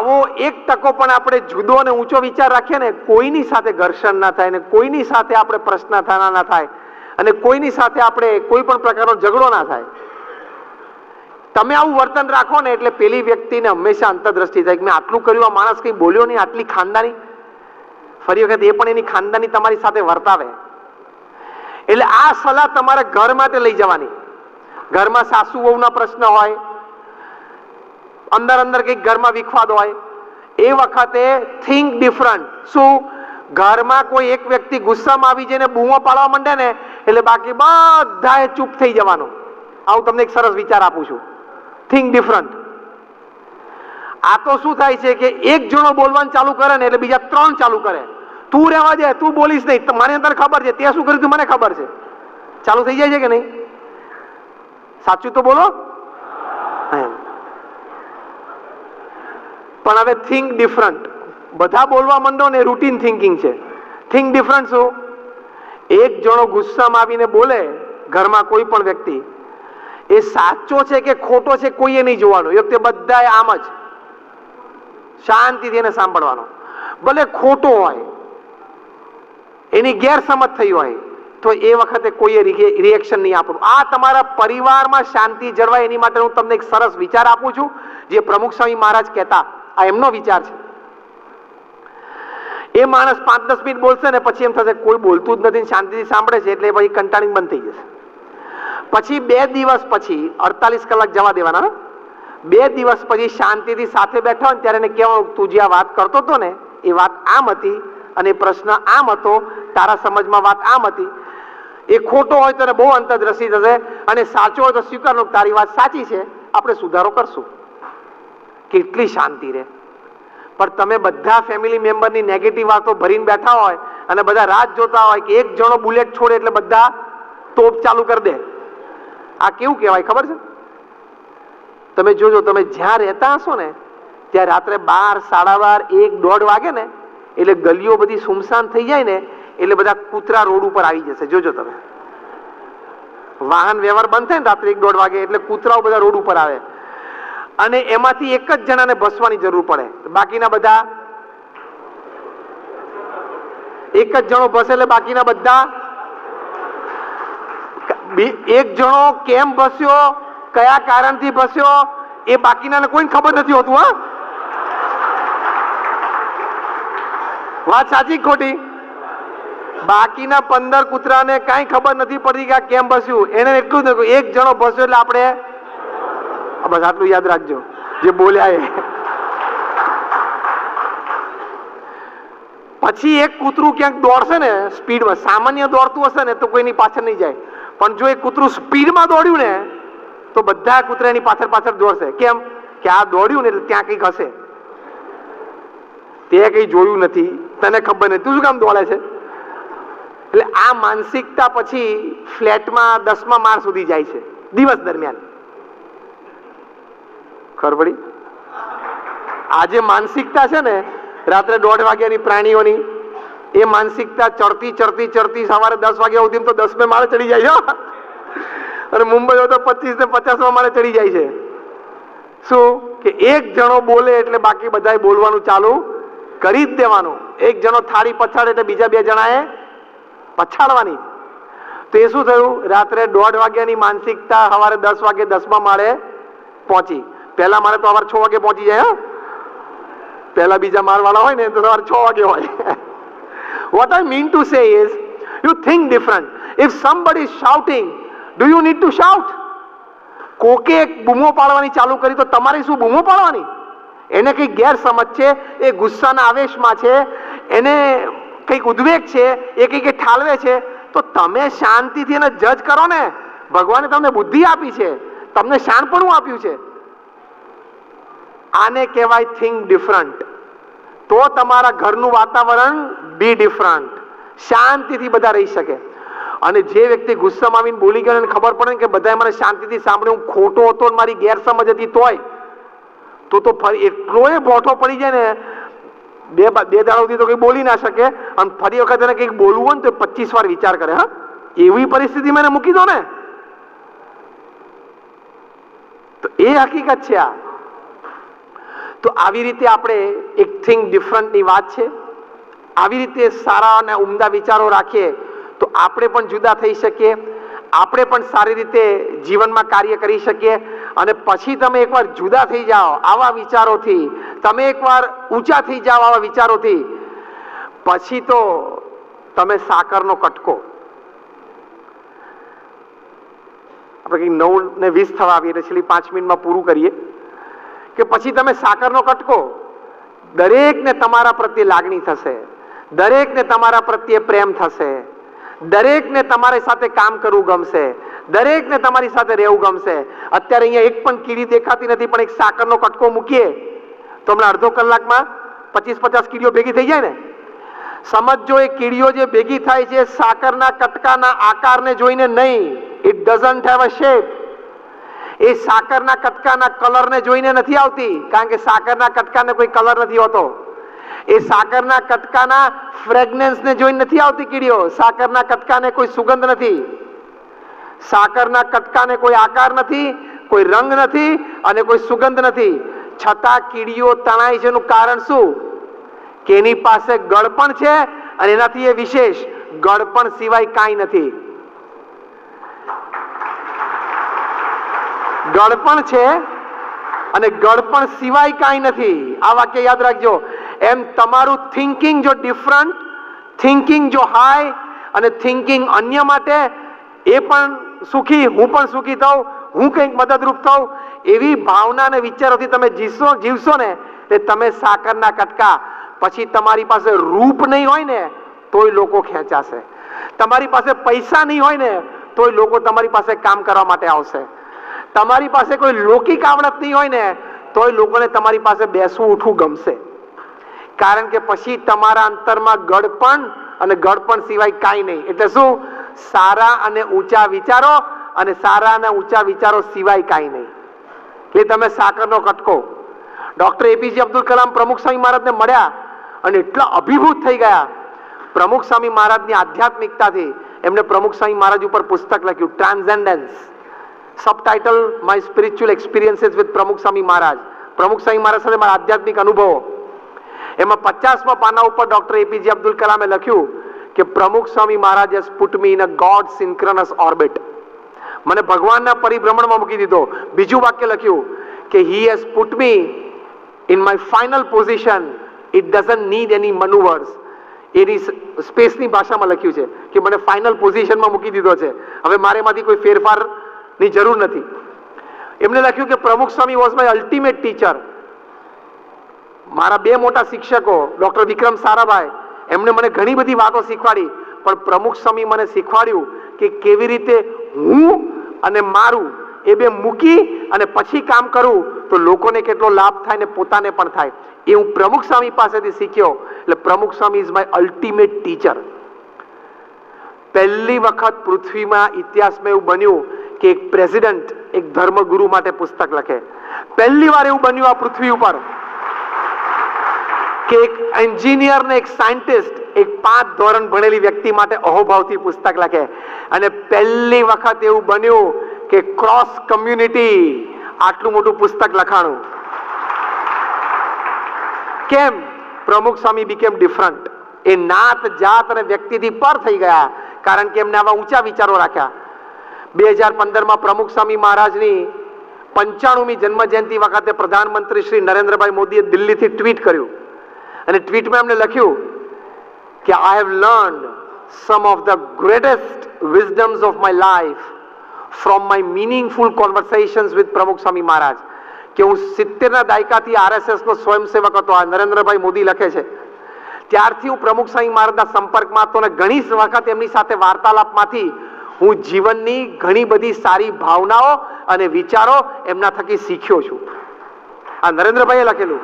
આવો એક ટકો પણ આપણે જુદો અને ઊંચો વિચાર રાખીએ ને, કોઈની સાથે ઘર્ષણ ના થાય ને કોઈની સાથે આપણે પ્રશ્ન થાના ના થાય અને કોઈની સાથે આપણે કોઈ પણ પ્રકારનો ઝઘડો ના થાય. તમે આવું વર્તન રાખો ને એટલે પેલી વ્યક્તિને હંમેશા અંતરદ્રષ્ટિ થાય કે મેં આટલું કર્યું, આ માણસ કંઈ બોલ્યો નહીં, આટલી ખાનદાની. ફરી વખત એ પણ એની ખાનદાની તમારી સાથે વર્તાવે. એટલે આ સલાહ તમારે ઘર માટે લઈ જવાની. ઘરમાં સાસુ વહુના પ્રશ્ન હોય અંદર અંદર કંઈક ઘરમાં વિખવાદ હોય, એ વખતે થિંક ડિફરન્ટ શું? ઘરમાં કોઈ એક વ્યક્તિ ગુસ્સામાં આવી જઈને બૂમો પાડવા માંડે ને, એટલે બાકી બધાએ ચૂપ થઈ જવાનું. આવું તમને એક સરસ વિચાર આપું છું. થિંક ડિફરન્ટ આ તો શું થાય છે કે એક જણો બોલવાનું ચાલુ કરે ને, એટલે બીજા ત્રણ ચાલુ કરે. તું રહેવા દે, તું બોલીશ નહીં. મને અંદર ખબર છે. તે શું કર્યું મને ખબર છે. ચાલુ થઈ જાય છે કે નહીં? સાચું તો બોલો. પણ હવે થિંક ડિફરન્ટ બધા બોલવા માંડો ને રૂટીન થિંકિંગ છે. થિંક ડિફરન્ટ શું? એક જણો ગુસ્સામાં આવીને બોલે, ઘરમાં કોઈ પણ વ્યક્તિ, એ સાચો છે કે ખોટો છે કોઈએ નહીં જોવાનું. એ વખતે બધાએ આમ જ શાંતિથી એને સાંભળવાનો. ભલે ખોટો હોય, એની ગેરસમજ થઈ હોય, તો એ વખતે કોઈએ રિએક્શન નહીં આપવું આ તમારા પરિવારમાં શાંતિ જળવાય એની માટે હું તમને એક સરસ વિચાર આપું છું. જે પ્રમુખ સ્વામી મહારાજ કહેતા આ એમનો વિચાર છે. એ માણસ પાંચ દસ મિનિટ બોલશે ને પછી એમ થશે કોઈ બોલતું જ નથી શાંતિથી સાંભળે છે એટલે પછી કંટાળી બંધ થઈ જશે. પછી બે દિવસ પછી અડતાલીસ કલાક જવા દેવાના બે દિવસ પછી શાંતિથી સાથે બેઠા ને ત્યારે એને કહેવાનું તું જે આ વાત કરતો હતો ને, એ વાત આમ હતી અને પ્રશ્ન આમ હતો, તારા સમજમાં વાત આમ હતી. એ ખોટો હોય તો બહુ અંતરદ્રષ્ટિ થશે અને સાચો હોય તો સ્વીકારનો તારી વાત સાચી છે, આપણે સુધારો કરશું. કેટલી શાંતિ રહે. પણ તમે બધા ફેમિલી મેમ્બરની નેગેટિવ વાતો ભરીને બેઠા હોય અને બધા રાત જોતા હોય કે એક જણો બુલેટ છોડે એટલે બધા તોપ ચાલુ કરી દે. આ કેવું કહેવાય ખબર છે? તમે જોજો, તમે જ્યાં રહેતા હશો ને, ત્યાં રાત્રે બાર, સાડા બાર, એક, દોઢ વાગે ને, એટલે ગલીઓ બધી સુમસાન થઈ જાય ને, એટલે બધા કૂતરા રોડ ઉપર આવી જશે. જોજો તમે. વાહન વ્યવહાર બંધ થાય ને રાત્રે એક દોઢ વાગે એટલે કૂતરાઓ બધા રોડ ઉપર આવે. અને એમાંથી એક જ જણાને ભસવાની જરૂર પડે. બાકીના બધા? એક જ જણો ભસે એટલે બાકીના બધા? એક જણો કેમ ભસ્યો? કયા કારણથી ભસ્યો? એ બાકીના કોઈને ખબર નથી હોતું, હા. વાત સાચી ખોટી? બાકીના પંદર કૂતરાને કાંઈ ખબર નથી પડતી કે કેમ ભસ્યું? એને એટલું જ એક જણો ભસ્યો એટલે આપણે બસ આટલું યાદ રાખજો. જે બોલ્યા એ. પછી એક કૂતરું ક્યાંક દોડશે ને સ્પીડમાં, સામાન્ય દોડતું હશે ને તો કોઈની પાછળ નહીં જાય. પણ જો એ કૂતરું સ્પીડમાં દોડ્યું ને, તો બધા કૂતરા એની પાછળ પાછળ દોડશે. કેમ? કે આ દોડ્યું ને એટલે ત્યાં કંઈક હશે. તે કંઈ જોયું નથી. તને ખબર નથી. તું શું કામ દોડે છે? એટલે આ માનસિકતા પછી ફ્લેટમાં દસમા માળ સુધી જાય છે. દિવસ દરમિયાન. ખબર પડી આ જે માનસિકતા છે ને, રાત્રે દોઢ વાગ્યાની પ્રાણીઓની, એ માનસિકતા ચડતી ચડતી ચડતી સવારે દસ વાગ્યા સુધી તો દસમે માળે ચડી જાય છે અને મુંબઈ તો પચીસ ને પચાસમાં માળે ચડી જાય છે. શું? કે એક જણો બોલે એટલે બાકી બધાએ બોલવાનું ચાલુ કરી જ દેવાનું. એક જણો થાળી પછાડે એટલે બીજા બે જણાએ પછાડવાની. તો એ શું થયું? રાત્રે દોઢ વાગ્યાની માનસિકતા સવારે દસ વાગે દસમા માળે પહોંચી. પહેલા મારે તો સવારે છ વાગે પહોંચી જાય, હા. પહેલા બીજા મારવાળા હોય ને, તો સવારે છ વાગે હોય. What I mean to say is you think different if somebody shouting do you need to shout? કોકે બૂમો પાડવાની ચાલુ કરી, તો તમારે શું બૂમો પાડવાની? એને કંઈક ગેરસમજ છે? એ ગુસ્સાના આવેશમાં છે? એને કંઈક ઉદ્વેગ છે? એ કંઈક ઠાલવે છે? તો તમે શાંતિથી એને જજ કરો ને. ભગવાને તમને બુદ્ધિ આપી છે. તમને શાણપણું આપ્યું છે. આને કહેવાય થિંક ડિફરન્ટ. તો તમારા ઘરનું વાતાવરણ બી ડિફરન્ટ. શાંતિથી બધા રહી શકે. અને જે વ્યક્તિ ગુસ્સામાં આવીને બોલી ગયો એને ખબર પડે કે બધાએ મને શાંતિથી સાંભળ્યું. હું ખોટો હતો મારી ગેરસમજ હતી તોય. તો તો ફરી એટલોય બોઠો પડી જાય ને, બે બે દાડા તો કંઈ બોલી ના શકે. અને ફરી વખત એને કંઈક બોલવું હોય ને તો પચીસ વાર વિચાર કરે, હા. એવી પરિસ્થિતિ મેં મૂકી દો ને. તો એ હકીકત છે આ. તો આવી રીતે આપણે એક થિંગ ડિફરન્ટની વાત છે. આવી રીતે સારા અને ઉમદા વિચારો રાખીએ તો આપણે પણ જુદા થઈ શકીએ. આપણે પણ સારી રીતે જીવનમાં કાર્ય કરી શકીએ. અને પછી તમે એકવાર જુદા થઈ જાઓ આવા વિચારોથી. તમે એકવાર ઊંચા થઈ જાઓ આવા વિચારોથી. પછી તો તમે સાકરનો કટકો. આપણે કંઈક નવ ને વીસ થવા આવીએ એટલે છેલ્લી પાંચ મિનિટમાં પૂરું કરીએ. કે પછી તમે સાકરનો કટકો? દરેકને તમારા પ્રત્યે લાગણી થશે. દરેકને તમારા પ્રત્યે પ્રેમ થશે. દરેકને તમારી સાથે કામ કરવું ગમશે. દરેકને તમારી સાથે રહેવું ગમશે. અત્યારે અહીંયા એક પણ કીડી દેખાતી નથી, પણ એક સાકરનો કટકો મૂકીએ. તો હમણાં અડધો કલાકમાં પચીસ પચાસ કીડીઓ ભેગી થઈ જાય ને? સમજો એ કીડીઓ જે ભેગી થાય છે, સાકરના કટકાના આકારને જોઈને નહીં. It doesn't have a shape એ સાકરના કટકાના કલરને જોઈને નથી આવતી, કારણ કે સાકરના કટકાને કોઈ કલર નથી હોતો. એ સાકરના કટકાના ફ્રેગ્રન્સને જોઈને નથી આવતી કીડીઓ, સાકરના કટકાને કોઈ સુગંધ નથી. સાકરના કટકાને કોઈ આકાર નથી, કોઈ રંગ નથી અને કોઈ સુગંધ નથી. છતાં કીડીઓ તણાય છે એનું કારણ શું? કે એની પાસે ગળપણ છે અને એનાથી એ વિશેષ ગળપણ સિવાય કાંઈ નથી. ગળપણ છે અને ગળપણ સિવાય કાંઈ નથી. આ વાક્ય યાદ રાખજો. એમ તમારું થિંકિંગ જો ડિફરન્ટ થિંકિંગ જો હાઈ અને થિંકિંગ અન્ય માટે એ પણ સુખી, હું પણ સુખી થઉં, હું કંઈક મદદરૂપ થઉં, એવી ભાવના અને વિચારોથી તમે જીવશો જીવશો ને, તે તમે સાકરના કટકા. પછી તમારી પાસે રૂપ નહીં હોય ને, તોય લોકો ખેંચાશે. તમારી પાસે પૈસા નહીં હોય ને, તોય લોકો તમારી પાસે કામ કરવા માટે આવશે. તમારી પાસે કોઈ લૌકિક આવડત નહીં હોય ને, તોય લોકોને તમારી પાસે બેસવું ઉઠવું ગમશે. કારણ કે પછી તમારા અંતરમાં ગડપણ અને ગડપણ સિવાય કાંઈ નહીં. એટલે શું? સારા અને ઊંચા વિચારો અને સારા અને ઊંચા વિચારો સિવાય કાંઈ નહીં. એટલે તમે સાકરનો કટકો. ડોક્ટર એપીજે અબ્દુલ કલામ પ્રમુખ સ્વામી મહારાજને મળ્યા અને એટલા અભિભૂત થઈ ગયા. પ્રમુખ સ્વામી મહારાજની આધ્યાત્મિકતાથી એમણે પ્રમુખ સ્વામી મહારાજ ઉપર પુસ્તક લખ્યું transcendence subtitle my spiritual experiences with Pramukh Swami Maharaj પ્રમુખ સ્વામી મહારાજ સાથે મારા આધ્યાત્મિક અનુભવો. એમાં પચાસમાં પાના ઉપર ડોક્ટર એપીજે અબ્દુલ કલામે લખ્યું કે Pramukh Swami Maharaj has put me in a god synchronous orbit મને ભગવાનના પરિભ્રમણમાં મૂકી દીધો. બીજું વાક્ય લખ્યું કે he has put me in my final position it doesn't need any manoeuvres any સ્પેસની ભાષામાં લખ્યું છે કે મને ફાઇનલ પોઝિશનમાં મૂકી દીધો છે. હવે મારે એમાંથી કોઈ ફેરફારની જરૂર નથી. એમને લખ્યું કે Pramukh Swami was my ultimate teacher મારા બે મોટા શિક્ષકો ડોક્ટર વિક્રમ સારાભાઈ, એમણે મને ઘણી બધી વાતો શીખવાડી, પણ પ્રમુખ સ્વામી મને શીખવાડ્યું કે કેવી રીતે હું અને મારું એ બે મૂકી અને પછી કામ કરું, તો લોકોને કેટલો લાભ થાય ને પોતાને પણ થાય. એ હું પ્રમુખ સ્વામી પાસેથી શીખ્યો. એટલે Pramukh Swami is my ultimate teacher પહેલી વખત પૃથ્વીમાં ઇતિહાસમાં એવું બન્યું કે એક પ્રેસિડન્ટ એક ધર્મગુરુ માટે પુસ્તક લખે. પહેલી વાર એવું બન્યું આ પૃથ્વી ઉપર કે એક એન્જિનિયર ને એક સાયન્ટિસ્ટ એક પાંચ ધોરણ ભણેલી વ્યક્તિ માટે અહોભાવથી પુસ્તક લખે. અને પહેલી વખત એવું બન્યું કે ક્રોસ કમ્યુનિટી આટલું મોટું પુસ્તક લખાણું. કેમ? પ્રમુખ સ્વામી બીકેમ ડિફરન્ટ એ નાત, જાત અને વ્યક્તિથી પર થઈ ગયા. કારણ કે એમને આવા ઊંચા વિચારો રાખ્યા. બે હજાર પંદરમાં પ્રમુખ સ્વામી મહારાજની પંચાણુમી જન્મ જયંતિ વખતે પ્રધાનમંત્રી શ્રી નરેન્દ્રભાઈ મોદીએ દિલ્હીથી ટ્વીટ કર્યું. અને ટ્વીટમાં એમણે લખ્યું કે I have learn some of the greatest wisdoms of my life from my meaningful conversations with Pramukh Swami Maharaj. કે હું સિત્તેરના દાયકાથી આરએસએસનો સ્વયંસેવક હતો. આ નરેન્દ્રભાઈ મોદી લખે છે. ત્યારથી હું પ્રમુખ સ્વામી મહારાજના સંપર્કમાં હતો અને ઘણી વખત એમની સાથે વાર્તાલાપમાંથી હું જીવનની ઘણી બધી સારી ભાવનાઓ અને વિચારો એમના થકી શીખ્યો છું. આ નરેન્દ્રભાઈએ લખેલું.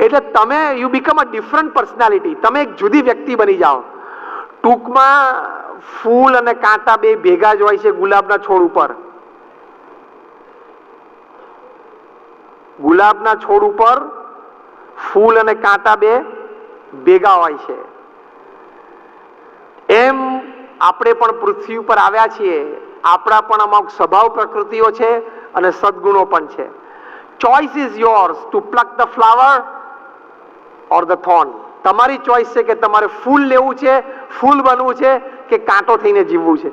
એટલે તમે you become a different personality તમે એક જુદી વ્યક્તિ બની જાઓ. ટૂંકમાં ફૂલ અને કાંટા બે ભેગા જ હોય છે ગુલાબના છોડ ઉપર. ગુલાબના છોડ ઉપર ફૂલ અને કાંટા બે ભેગા હોય છે. એમ આપણે પણ પૃથ્વી ઉપર આવ્યા છીએ. આપણા પણ અમુક સ્વભાવ પ્રકૃતિઓ છે અને સદગુણો પણ છે. Choice is yours to pluck the flower or the thorn તમારી ચોઇસ છે કે તમારે ફૂલ લેવું છે, ફૂલ બનવું છે કે કાંટો થઈને જીવવું છે.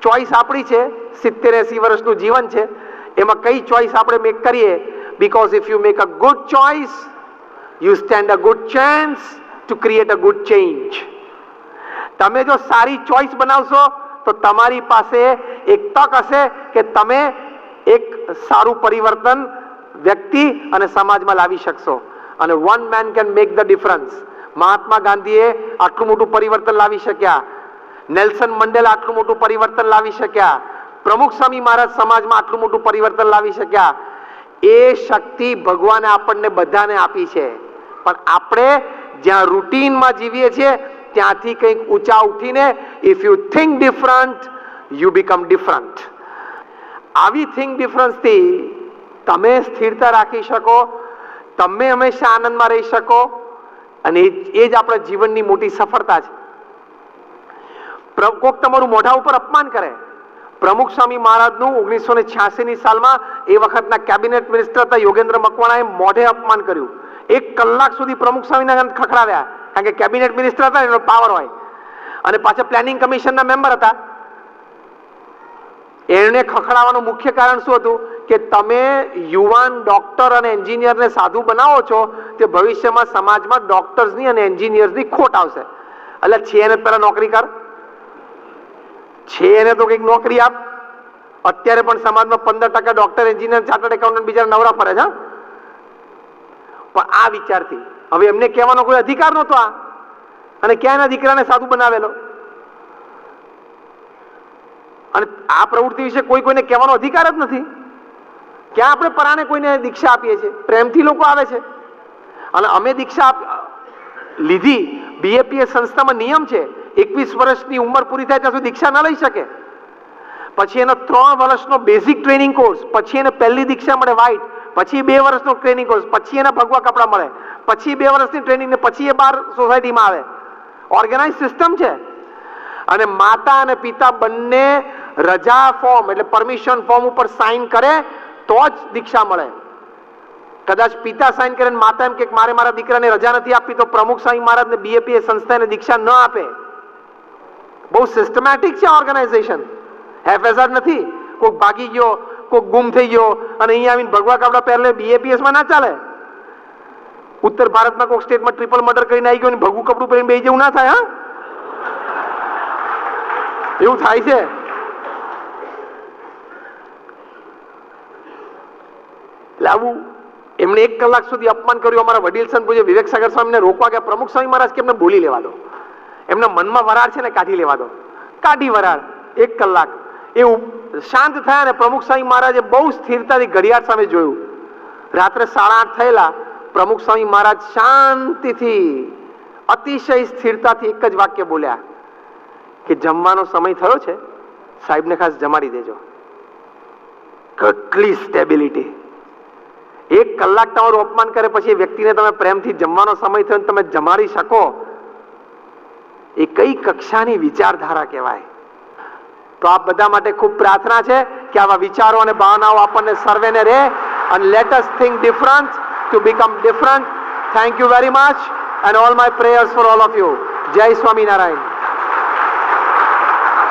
ચોઇસ આપણી છે, સિત્તેર એસી વર્ષનું જીવન છે. એમાં કઈ ચોઇસ આપણે મેક કરીએ? Because if you make a good choice you stand a good chance to create a good change તમે જો સારી ચોઇસ બનાવશો, તો તમારી પાસે એક તક હશે કે તમે એક સારું પરિવર્તન વ્યક્તિ અને સમાજમાં લાવી શકશો. અને one man can make the difference Mahatma ગાંધીએ આટલું મોટું પરિવર્તન લાવી શક્યા. નેલ્સન મંડેલા આટલું મોટું પરિવર્તન લાવી શક્યા. પ્રમુખ સ્વામી મહારાજ સમાજમાં આટલું મોટું પરિવર્તન લાવી શક્યા. એ શક્તિ ભગવાને આપણને બધાને આપી છે. પણ આપણે જ્યાં રૂટીનમાં જીવીએ છીએ ત્યાંથી કંઈક ઊંચા ઉઠીને if you think different you become different આવી થિંક ડિફરન્સથી તમે સ્થિરતા રાખી શકો, તમે હંમેશા આનંદમાં રહી શકો, અને એ જ- આપણા જીવનની મોટી સફળતા છે. કોક તમારું મોઢા ઉપર અપમાન કરે. પ્રમુખ સ્વામી મહારાજનું ઓગણીસો ને છ્યાસીની સાલમાં એ વખતના કેબિનેટ મિનિસ્ટર હતા યોગેન્દ્ર મકવાણાએ મોઢે અપમાન કર્યું. એક કલાક સુધી પ્રમુખ સ્વામીના ખખડાવ્યા. કારણ કે કેબિનેટ મિનિસ્ટર હતા એનો પાવર હોય. અને પાછા પ્લાનિંગ કમિશનના મેમ્બર હતા. એને ખખડાવવાનું મુખ્ય કારણ શું હતું? કે તમે યુવાન ડોક્ટર અને એન્જિનિયરને સાધુ બનાવો છો, તે ભવિષ્યમાં સમાજમાં ડોક્ટર્સની અને એન્જિનિયર્સની ખોટ આવશે. એટલે છે એને પહેલા નોકરી કર. છે એને તો કંઈક નોકરી આપ. અત્યારે પણ સમાજમાં પંદર ટકા ડોક્ટર એન્જિનિયર ચાર્ટર્ડ એકાઉન્ટન્ટ બીજા નવરા ફરે છે પણ આ વિચારથી હવે એમને કહેવાનો કોઈ અધિકાર નહોતો આ. અને ક્યાં એના દીકરાને સાધુ બનાવેલો? અને આ પ્રવૃત્તિ વિશે કોઈ કોઈને કહેવાનો અધિકાર જ નથી. ક્યાં આપણે પરાણે કોઈને દીક્ષા આપીએ છીએ? પ્રેમથી લોકો આવે છે. અને અમે દીક્ષા લીધી. બીએપીએ સંસ્થામાં નિયમ છે, એકવીસ વર્ષની ઉંમર પૂરી થાય ત્યાં સુધી દીક્ષા ન લઈ શકે. પછી એનો ત્રણ વર્ષનો બેઝિક ટ્રેનિંગ કોર્સ પછી એને પહેલી દીક્ષા મળે વ્હાઇટ પછી બે વર્ષનો ટ્રેનિંગ કોર્સ પછી એને ભગવા કપડાં મળે. પછી બે વર્ષની ટ્રેનિંગ ને પછી એ બાર સોસાયટીમાં આવે. ઓર્ગેનાઇઝ સિસ્ટમ છે. અને માતા અને પિતા બંને રજા ફોર્મ એટલે પરમિશન ફોર્મ ઉપર સાઇન કરે તો જ દીક્ષા મળે. કદાચ પિતા સાઇન કરે માતા એમ કે મારે મારા દીકરાને રજા નથી આપી તો પ્રમુખ સ્વામી મહારાજને બીએપીએ સંસ્થાને દીક્ષા ન આપે. બહુ સિસ્ટમેટિક છે ઓર્ગેનાઇઝેશન હેફેઝાડ નથી. કોઈક ભાગી ગયો કોઈક ગુમ થઈ ગયો અને અહીંયા આવીને ભગવા કાપડા પહેરલે BAPS માં ના ચાલે. ઉત્તર ભારતમાં કોઈક સ્ટેટમાં ટ્રિપલ મર્ડર કરીને આવી ગયો ને ભગવું કપડું પહેરીને બે જેવું ના થાય, હા? એવું થાય છે. આવું એમણે એક કલાક સુધી અપમાન કર્યું. અમારા વડીલ સંત પૂજ્ય વિવેક સાગર સ્વામીને રોકવા ગયા. પ્રમુખ સ્વામી મહારાજ કે એમને બોલી લેવા દો. એમના મનમાં વરાળ છે ને કાઢી લેવા દો. કાઢી વરાળ. એક કલાક. એ શાંત થયા ને પ્રમુખ સ્વામી મહારાજે બહુ સ્થિરતાથી ઘડિયાળ સામે જોયું. રાત્રે સાડા આઠ થયેલા પ્રમુખ સ્વામી મહારાજ શાંતિથી, અતિશય સ્થિરતાથી એક જ વાક્ય બોલ્યા કે જમવાનો સમય થયો છે, સાહેબને ખાસ જમાડી દેજો. કેટલી સ્ટેબિલિટી એક કલાક તમારું અપમાન કરે પછી વ્યક્તિને તમે પ્રેમથી જમવાનો સમય થયો તમે જમાડી શકો. એ કઈ કક્ષાની વિચારધારા કહેવાય? તો આ બધા માટે ખૂબ પ્રાર્થના છે કે આવા વિચારો અને ભાવનાઓ આપણને સર્વેને રહે અને let us think different to become different thank you very much and all my prayers for all of you Jai Swaminarayan.